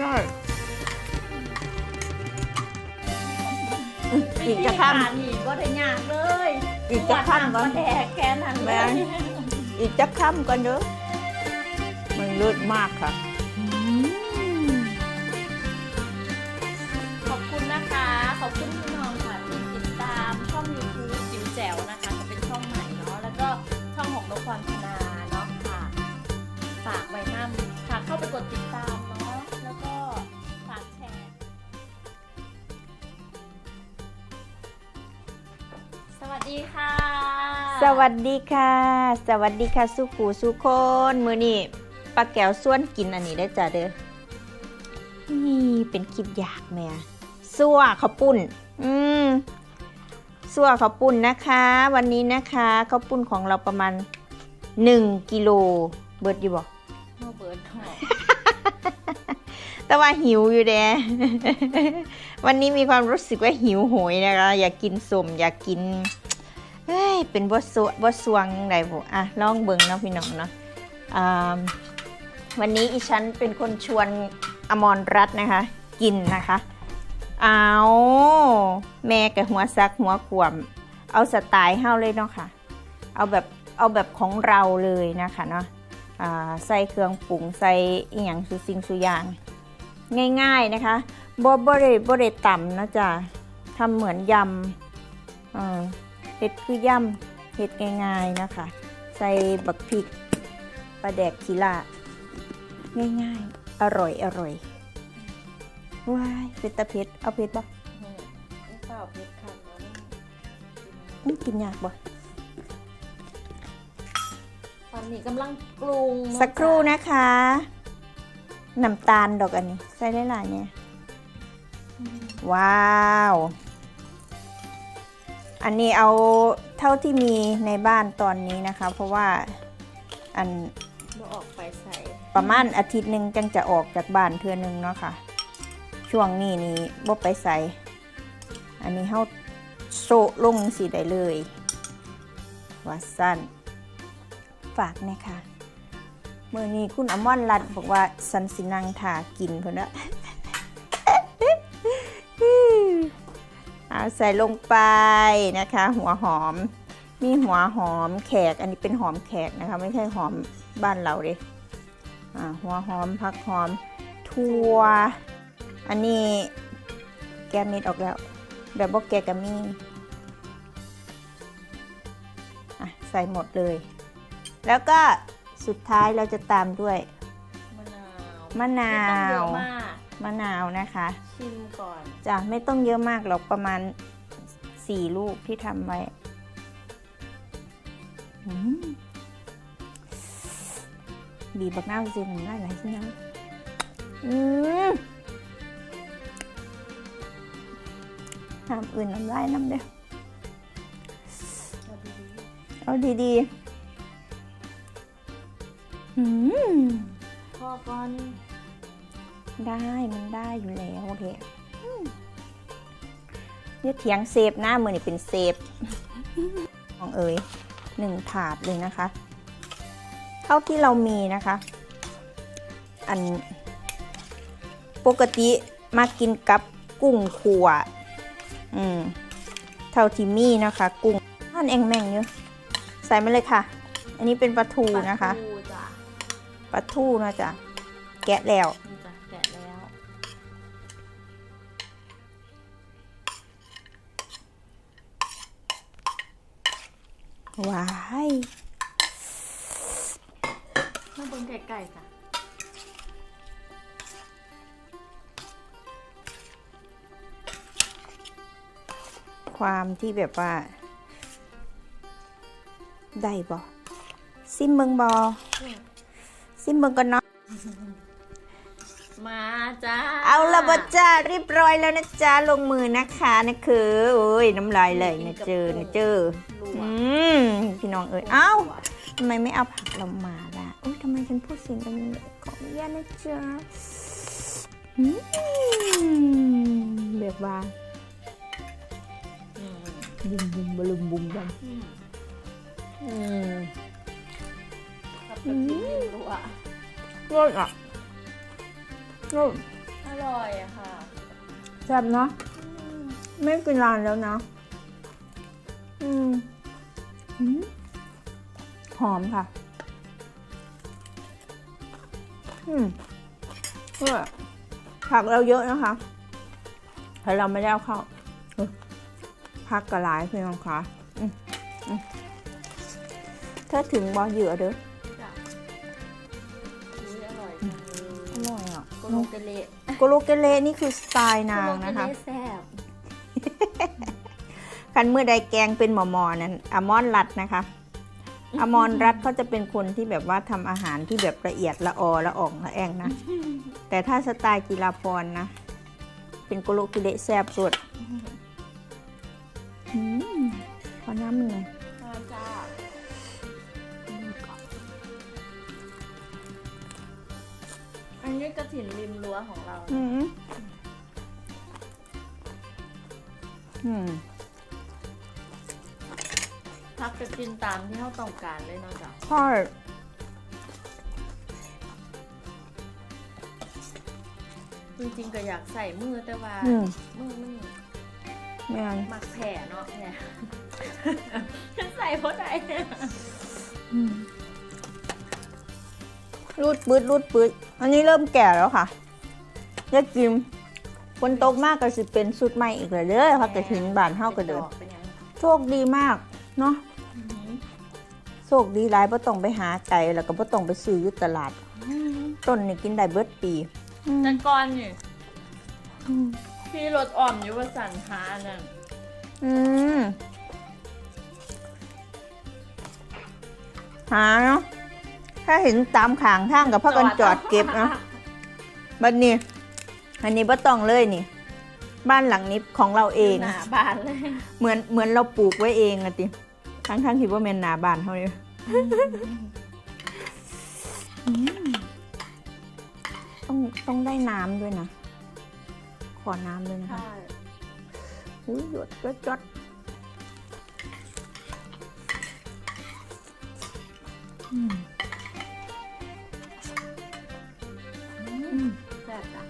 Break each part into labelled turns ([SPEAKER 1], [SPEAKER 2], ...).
[SPEAKER 1] ได้
[SPEAKER 2] อี
[SPEAKER 1] อี
[SPEAKER 2] ก
[SPEAKER 1] ก
[SPEAKER 2] จะ
[SPEAKER 1] จะ
[SPEAKER 2] ทำ
[SPEAKER 1] ทำ
[SPEAKER 2] นี่ก็ได้ยากเลย
[SPEAKER 1] อีกจะทำก่อน
[SPEAKER 2] แดกแค่นั้นเล
[SPEAKER 1] แม่
[SPEAKER 2] ย
[SPEAKER 1] อีกจะค่ำกันเด้อมันเลิศมากค่ะ
[SPEAKER 2] สวัสดีค่ะ
[SPEAKER 1] สวัสดีค่ะสุขูสุคนมือนี่ปลาแก้วส่วนกินอันนี้ได้อจ้ะเด้อนี่เป็นคลิปอยากแม่ซั่วข้าวปุ้น อืมซั่วข้าวปุ้นนะคะ วันนี้นะคะข้าวปุ้นของเราประมาณ1กิโลเบิดอยู่บอก
[SPEAKER 2] โรเบิร์ตหอม
[SPEAKER 1] แต่ว่าหิวอยู่แดวันนี้มีความรู้สึกว่าหิวโหยนะคะ อยากกินสมอยากกิน เฮ้ยเป็นบดสวบดสวงไดบุอะลองเบิ่งเนาะพี่น้องเนาะอ่าวันนี้อีฉันเป็นคนชวนอมรรัตน์นะคะ กินนะคะ เอาแม่กับหัวซักหัวขวม เอาสไตล์เฮาเลยเนาะค่ะ เอาแบบเอาแบบของเราเลยนะคะเนาะใส่เครื่องปรุงใส่อีหยังสุสิ่งสุอย่าง ง่ายๆนะคะบ่บ่ได้บ่ได้ต่ำนะจ๊ะทำเหมือนยำ เออเฮ็ดคือย่ำเฮ็ดง่ายๆนะคะ ใส่บักพริกปลาแดกขีลาง่ายๆ อร่อยอร่อยว้ายเป็นตะเผ็ดเอาเผ็ดบ่
[SPEAKER 2] นี่เปล่าพริกคันแล้ว
[SPEAKER 1] อื้อกินยากบ่
[SPEAKER 2] ตอนนี้กำลังปรุง
[SPEAKER 1] สักครู่นะคะน้ำตาลดอกอันนี้ ใส่ได้หลายเนี่ย ว้าว อันนี้เอาเท่าที่มีในบ้านตอนนี้นะคะ เพราะว่าอัน
[SPEAKER 2] บ่ออกไปใส่
[SPEAKER 1] ประมาณอาทิตย์หนึ่งจังจะออกจากบ้านเทือหนึงเนาะค่ะ ช่วงนี้นี่บ่ไปใส่ อันนี้เฮาโซะลงสิได้เลยว่าสั้นฝากแนะคะเมื่อนี้คุณอมรรัตน์บอกว่าสันสินังถากินเพิ่นละ ใส่ลงไปนะคะ หัวหอม มีหัวหอมแขก อันนี้เป็นหอมแขกนะคะ ไม่ใช่หอมบ้านเราเด้อ่าหัวหอมผักหอมถั่ว อันนี้แกะเม็ดออกแล้ว แบบบอกแกะกะมีอะใส่หมดเลย แล้วก็สุดท้ายเราจะตามด้วย
[SPEAKER 2] มะนาว
[SPEAKER 1] มะนาว
[SPEAKER 2] ไม่ต้องเยอะมาก
[SPEAKER 1] มะนาวนะคะ
[SPEAKER 2] ชิมก่อน
[SPEAKER 1] จ้ะไม่ต้องเยอะมากหรอกประมาณสี่ลูกที่ทำไว้อืมบีบบักน้าวสิมันได้หลายชิ้นนะอืมทำอื่นน้ำลายน้ำเด้อ
[SPEAKER 2] เอาดี
[SPEAKER 1] เอาดีๆ อืม
[SPEAKER 2] ๆพ่อก่อน
[SPEAKER 1] ได้มันได้อยู่แล้วโอเคอืมเนี่ยเถียงเซฟหน้ามือนี่เป็นเซฟของเอ๋ยหนึ่งถาดเลยนะคะ เท่าที่เรามีนะคะ อันปกติมากินกับกุ้งขัวอืมเท่าที่มีนะคะ กุ้งท่านเองแม่งเยอะใส่มาเลยค่ะ อันนี้เป็นปลาทูนะคะ
[SPEAKER 2] ปลาทูจ้ะ
[SPEAKER 1] ปลาทูนะจ๊ะแกะแล้ว ความที่แบบว่า ได้บอซิมเบิงบอซิมเบิงกันเนาะ
[SPEAKER 2] มาจ้า
[SPEAKER 1] เอาละบจ้าเรียบร้อยแล้วนะจ๊ะลงมือนะคะนะคือโอ้ยน้ำลายไหลนะเจอนะเจอ
[SPEAKER 2] ลว
[SPEAKER 1] อื
[SPEAKER 2] ก
[SPEAKER 1] มพี่น้องเอ้ยเอ้าทำไมไม่เอาผักเรามาล่ะโอ้ยทำไมฉันพูดเสียงดังนี้ขออนุญาตนะจ๊ะอืมแบบว่า
[SPEAKER 2] อืม
[SPEAKER 1] บุมบุมบลุมบุมบัม
[SPEAKER 2] อืม
[SPEAKER 1] อืม
[SPEAKER 2] กับกระเทียมรัว
[SPEAKER 1] รสอะรส
[SPEAKER 2] อร่อยอะค่ะ
[SPEAKER 1] แซ่บเนาะไม่กินนานแล้วนะ อืมอืมหอมค่ะ อืมเออผักเราเยอะนะคะแต่เราไม่ได้เอาเข้า ผักกระหลายพี่น้องคะอืมอืมถ้าถึงบอเหยื่อเด้อ
[SPEAKER 2] จ้ะอุ๊ยอร่อยจังเลย
[SPEAKER 1] อร่อยอะ
[SPEAKER 2] โกโลเกเล
[SPEAKER 1] โกโลเกเลนี่คือสไตล์นางนะคะ
[SPEAKER 2] โกโลเกเลแซ่บ
[SPEAKER 1] คันเมื่อใดแกงเป็นหมอมอนั้นอมอนรัดนะคะอมรรัตน์เขาจะเป็นคนที่แบบว่าทำอาหารที่แบบละเอียดละออละอ่องละแองนะ แต่ถ้าสไตล์กีฬาพรนะ เป็นโกโลกิเลแซบสุด อืมขอน้ำมันหน่อย
[SPEAKER 2] มาจ้าอันนี้กระถิ่นริมรั้วของเรา
[SPEAKER 1] อืมอืม
[SPEAKER 2] พักจะกินตามที่เขาต้องการเลยเนาะจ้ะ
[SPEAKER 1] พ่อ
[SPEAKER 2] จริงๆก็อยากใส่มือแต่ว่า
[SPEAKER 1] อืม
[SPEAKER 2] มือมัน
[SPEAKER 1] แม่น
[SPEAKER 2] มักแผ่เนาะแผ่ใส่เพราะไหน
[SPEAKER 1] อืมรูดปืดรูดปืดอันนี้เริ่มแก่แล้วค่ะยายกิมคนตกมากก็สิเป็นสุดใหม่อีกเลยเด้อพักกระถินบานเฮาก็เดิน
[SPEAKER 2] เป็นยัง
[SPEAKER 1] โชคดีมากเนาะโชคดีหลายบ่ต้องไปหาไก่แล้วก็บ่ต้องไปซื้ออยู่ตลาดต้นนี่กินได้เบิดปีอืม
[SPEAKER 2] แต่ก่อนนี่
[SPEAKER 1] อืม
[SPEAKER 2] พี่รถอ่อมอยู่ว่าสันหานั่น
[SPEAKER 1] อืมหาเนาะถ้าเห็นตามขางทางกับพักกันจอดเก็บเนาะบัดนี้ อันนี้บ่ต้องเลยนี่ บ้านหลังนี้ของเราเอง
[SPEAKER 2] หนาบานเลย
[SPEAKER 1] เหมือนเหมือนเราปลูกไว้เองอะติทั้งทั้งๆที่ว่าแมนหนาบ้านเขาเลยต้องต้องได้น้ำด้วยนะข อน้ำด้วยนะคะ
[SPEAKER 2] ใช่
[SPEAKER 1] อุ้ยหยดจดจดอืมอืม
[SPEAKER 2] แซ่บจ้ะ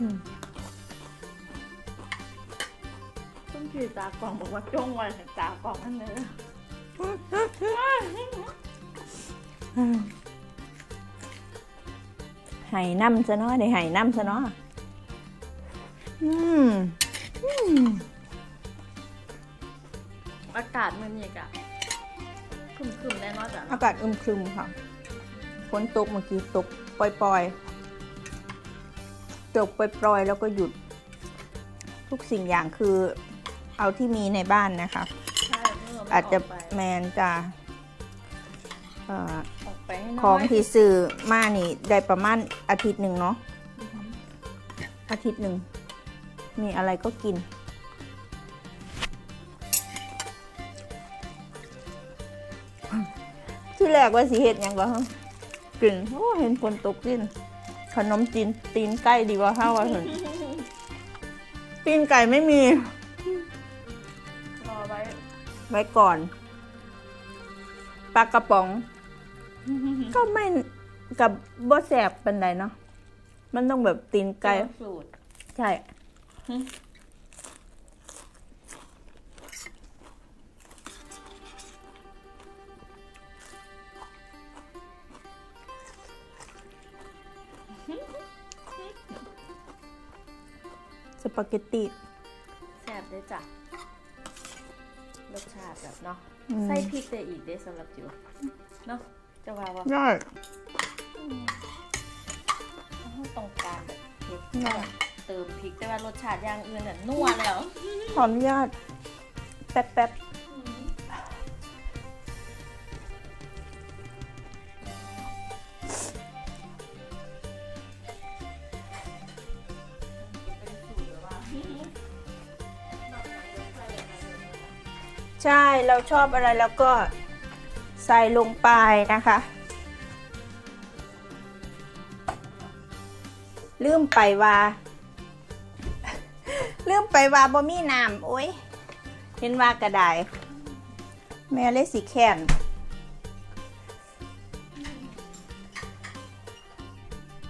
[SPEAKER 1] อืม
[SPEAKER 2] คุณพี่ตากล่องบอกว่าจ้องไว้ตากล่องอันเนื้อ
[SPEAKER 1] อืม ไห่น้ำซะเนาะได้ไห่น้ำซะเนาะอืมอืม
[SPEAKER 2] อากาศมันนี่กะครึมๆแน่นอนจ้ะ
[SPEAKER 1] อากาศอึมครึมค่ะฝนตกเมื่อกี้ตกปล่อยๆตกปล่อยๆแล้วก็หยุด ทุกสิ่งอย่างคือเอาที่มีในบ้านนะคะ
[SPEAKER 2] ใช่เมื่อมัน
[SPEAKER 1] อาจจะ
[SPEAKER 2] กไป
[SPEAKER 1] แมนจะ ของที่ซื้อมานี่ได้ประมาณอาทิตย์หนึ่งเนาะ
[SPEAKER 2] อือหือ
[SPEAKER 1] อาทิตย์หนึ่ง มีอะไรก็กิน ที่แรกว่าสีเห็ดหยังก็กินโอ้เห็นฝนตกดิน ขนมจีนตีนไก่ดีกว่าห้าว่าเห็นตีนไก่ไม่มี
[SPEAKER 2] รอไว้
[SPEAKER 1] ไว้ก่อนปลากระป๋อง ก็ไม่กับบแสบเป็นไรเนาะมันต้องแบบตีนไก่
[SPEAKER 2] สูตร
[SPEAKER 1] ใช่สปาเกตตี
[SPEAKER 2] แซ่บได้จ้ะรสชาติแบบเนาะ
[SPEAKER 1] อืม
[SPEAKER 2] ใส่พริกได้อีกได้สำหรับจิ๋วเนาะ จะว่าว่า
[SPEAKER 1] ได้
[SPEAKER 2] เขาต้องการแบบเผ็ด
[SPEAKER 1] ได้
[SPEAKER 2] เติมพริกแต่ว่ารสชาติอย่างอื่นน่ะนัวแล้ว
[SPEAKER 1] ขออนุญาตแป๊บแป๊บใช่ เราชอบอะไรแล้วก็ ใส่ลงไปนะคะ ลืมไปว่าลืมไปว่าบ่มีน้ำโอ้ยเห็นว่ากระไดแม่เลยสิแค้น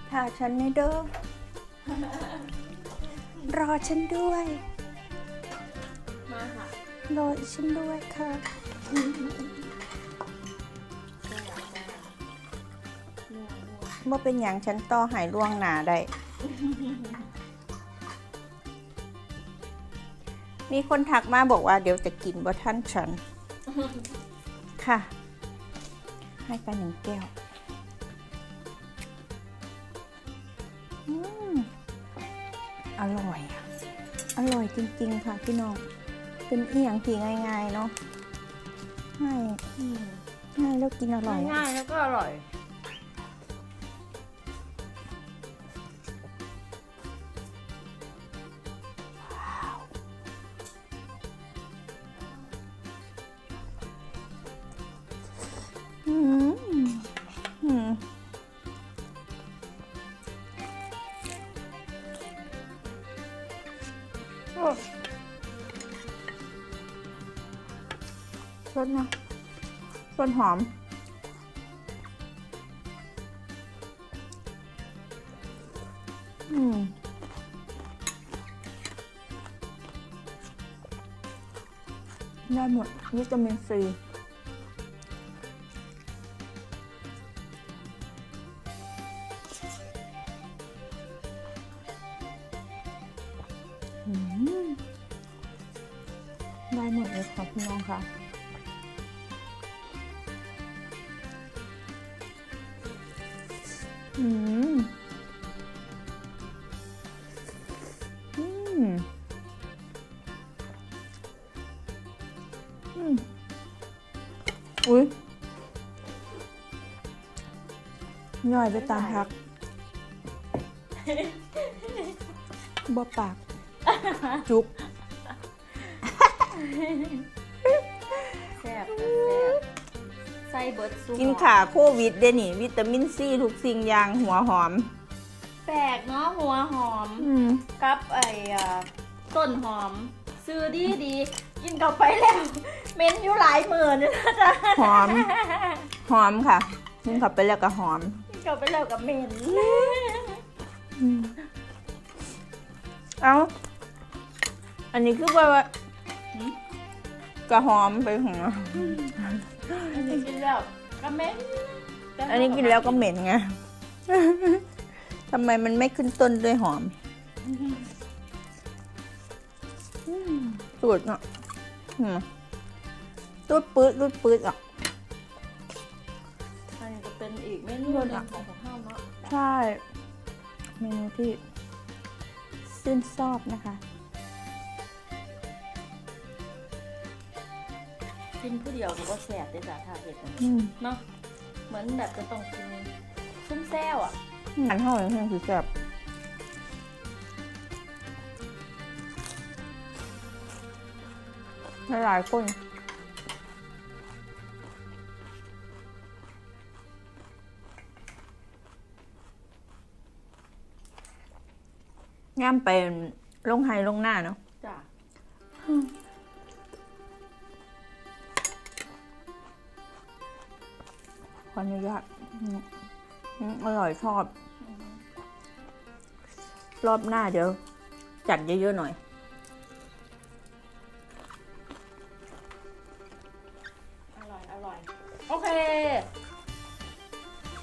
[SPEAKER 1] ถ้าฉันไม่เด้อรอฉันด้วย
[SPEAKER 2] มาค่ะ
[SPEAKER 1] รอฉันด้วยค่ะ
[SPEAKER 2] วนัว
[SPEAKER 1] ว่าเป็นอย่างฉันต่อหายล่วงหนาได้มีคนทักมาบอกว่าเดี๋ยวจะกินบ่ท่านฉัน ค่ะ ให้ไปหนึ่งแก้วอร่อยอะอร่อยจริง ๆ ค่ะพี่น้อง เป็นเอียงที่ง่าย ๆ เนาะง่ายง่ายแล้วกินอร่อย
[SPEAKER 2] ง่ายแล้วก็อร่อย
[SPEAKER 1] สดนะสดหอม อืมได้หมดวิตามินซี ได้หมดเลยค่ะพี่น้องค่ะอืมอืมอืมอุ้ยย่อยไปตามพักบ่ปาก จุก
[SPEAKER 2] แซ่บแซ่บใส่เบิร์ดซุป
[SPEAKER 1] กินขาโควิดเดนี่ วิตามินซีทุกสิ่งอย่างหัวหอม
[SPEAKER 2] แปลกเนาะหัวหอม
[SPEAKER 1] อืม
[SPEAKER 2] กับไอ้อ่าต้นหอม ซื้อดีดีๆกินเข้าไปแล้วเม้นอยู่หลายหมื่นอยู่นะจ๊ะ
[SPEAKER 1] หอม หอมค่ะกินเข้าไปแล้วก็หอม
[SPEAKER 2] กินเข้าไปแล้วกับเม้น
[SPEAKER 1] เอา อันนี้คือว่าว่า
[SPEAKER 2] หืม
[SPEAKER 1] กระหอมไปหัว
[SPEAKER 2] อันนี้กินแล้วกับเม้น
[SPEAKER 1] อันนี้กินแล้วก็เหม็นไงทำไมมันไม่ขึ้นต้นด้วยหอมอืมสูตรเนาะอืมรูดปื๊ดรูดปื๊ดอะ
[SPEAKER 2] อันนี้จะเป็นอีกเมนูหนึงของของข้าวเนาะ
[SPEAKER 1] ใช่ เมนูที่สิ้นชอบนะคะ
[SPEAKER 2] กินผู้เดียวหรือว่าแสบได้จ้ะถ้าเห็ดอะ
[SPEAKER 1] อืม
[SPEAKER 2] เนาะเหมือนแบบจะต้องกินซุ่มแซวอะ
[SPEAKER 1] อันเท่าไหร่เพียงคือแบบหลายๆคนย่ำไปลงไฮลงหน้าเนาะ ออนุญาตอืมอืมอร่อยชอบ รอบหน้าเดี๋ยว จัดเยอะๆหน่อย
[SPEAKER 2] อร่อย อร่อย โอเค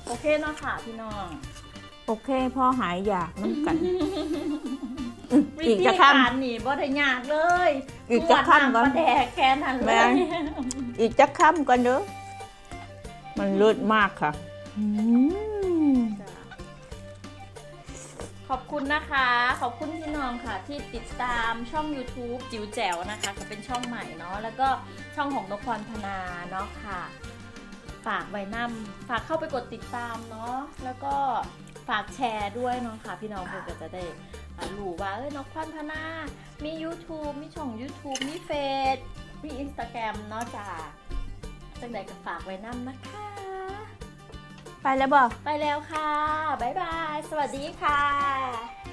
[SPEAKER 2] โอเคเนาะค่ะพี่น้อง
[SPEAKER 1] โอเคพ่อหายอยากน้ำกันอืม
[SPEAKER 2] วิ
[SPEAKER 1] อีก
[SPEAKER 2] ธี
[SPEAKER 1] จะ
[SPEAKER 2] การ
[SPEAKER 1] ค่ำ
[SPEAKER 2] หนีบ่ได้ยากเลย
[SPEAKER 1] อีกจะขั้นก่
[SPEAKER 2] ก่
[SPEAKER 1] อ
[SPEAKER 2] อนนแดกแค่นั้นเล
[SPEAKER 1] แม่
[SPEAKER 2] ย
[SPEAKER 1] อีกจะค่ำก่อนเด้อ มันเลิศมากค่ะอืม
[SPEAKER 2] จ้ะขอบคุณนะคะ ขอบคุณพี่น้องค่ะ ที่ติดตามช่อง YouTube จิ๋วแจ๋วนะคะจะเป็นช่องใหม่เนาะแล้วก็ช่องของนครพนาเนาะค่ะ ฝากไว้นำฝากเข้าไปกดติดตามเนาะแล้วก็ฝากแชร์ด้วยเนาะค่ะ พี่น้องเพื่อก็จะได้รู้ว่าเอ้ยนครพนามี YouTube มีช่อง YouTube มีเฟซมี Instagram เนาะจ้า จังใดก็ฝากไว้นำนะคะ
[SPEAKER 1] ไปแล้วบอก
[SPEAKER 2] ไปแล้วค่ะ บ๊ายบาย สวัสดีค่ะ